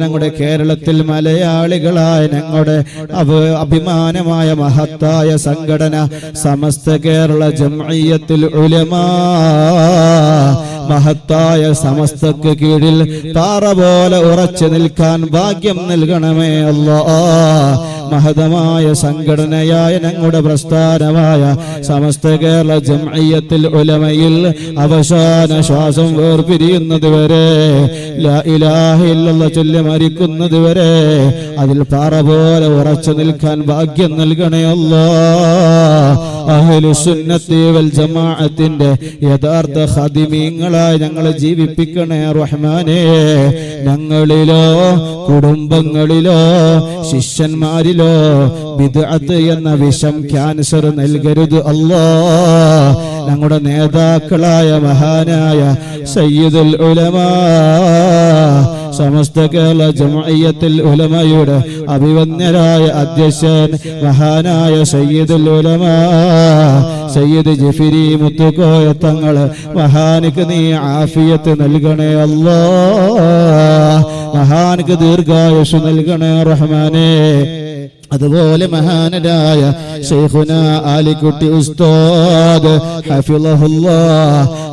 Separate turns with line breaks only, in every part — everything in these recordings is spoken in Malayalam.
ഞങ്ങളുടെ കേരളത്തിൽ മലയാളികളായ ഞങ്ങളുടെ അഭിമാനമായ മഹത്തായ സംഘടന സമസ്ത കേരള ജംഇയ്യത്തുൽ ഉലമാ. മഹത്തായ സമസ്തക്ക് കീഴിൽ താറ പോലെ ഉറച്ചു നിൽക്കാൻ ഭാഗ്യം നൽകണമേ അല്ലാ മഹതമായ സംഘടനയായ ഞങ്ങളുടെ പ്രസ്ഥാനമായ സമസ്ത കേരള ജംഅയ്യത്തിൽ ഉലമയിൽ അവസാന ശ്വാസം വേർപിരിയുന്നത് വരെ ചൊല്ലി മരിക്കുന്നത് വരെ അതിൽ പാറ പോലെ ഉറച്ചു നിൽക്കാൻ ഭാഗ്യം നൽകണേ അല്ലാ. അഹ്ലുസുന്നത്തി വൽ ജമാഅത്തിന്റെ യഥാർത്ഥ ഹദിമീങ്ങളായി ഞങ്ങളെ ജീവിപ്പിക്കണേ റഹ്മാനെ. ഞങ്ങളിലോ കുടുംബങ്ങളിലോ ശിഷ്യന്മാരിലോ ബിദ്അത്ത് എന്ന വിഷം ക്യാൻസർ നൽകരുത് അല്ലാ. ഞങ്ങളുടെ നേതാക്കളായ മഹാനായ സയ്യിദുൽ ഉലമാ. സമസ്ത കേരള ജമഅയ്യത്തിൽ ഉലമയുടെ അഭിവന്യരായ അധ്യക്ഷൻ മഹാനായ സയ്യിദുൽ ഉലമ. സയ്യിദ് ജഫിരി മുത്തുക്കോയ തങ്ങൾ മഹാനിക്ക് നീ ആഫിയത്ത് നൽകണേ അല്ലോ. മഹാനിക്ക് ദീർഘായുഷ് നൽകണേ റഹ്മാനേ. അതുപോലെ മഹാനരായ ഷെയ്ഖുന ആലിക്കുട്ടി ഉസ്താദ്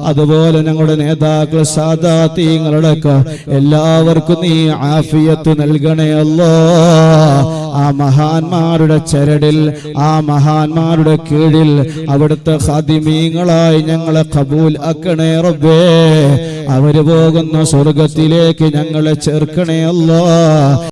അതുപോലെ ഞങ്ങളുടെ നേതാക്കൾ സാദാത്തീങ്ങളടക്കം എല്ലാവർക്കും നീ ആഫിയത്ത് നൽകണേ അല്ലോ. ആ മഹാന്മാരുടെ ചരടിൽ ആ മഹാന്മാരുടെ കീഴിൽ അവിടുത്തെ ഹതിമീങ്ങളായി ഞങ്ങളെ കബൂൽ ആക്കണേ റബ്ബേ. അവർ പോകുന്ന സ്വർഗത്തിലേക്ക് ഞങ്ങളെ ചേർക്കണേ അല്ലോ.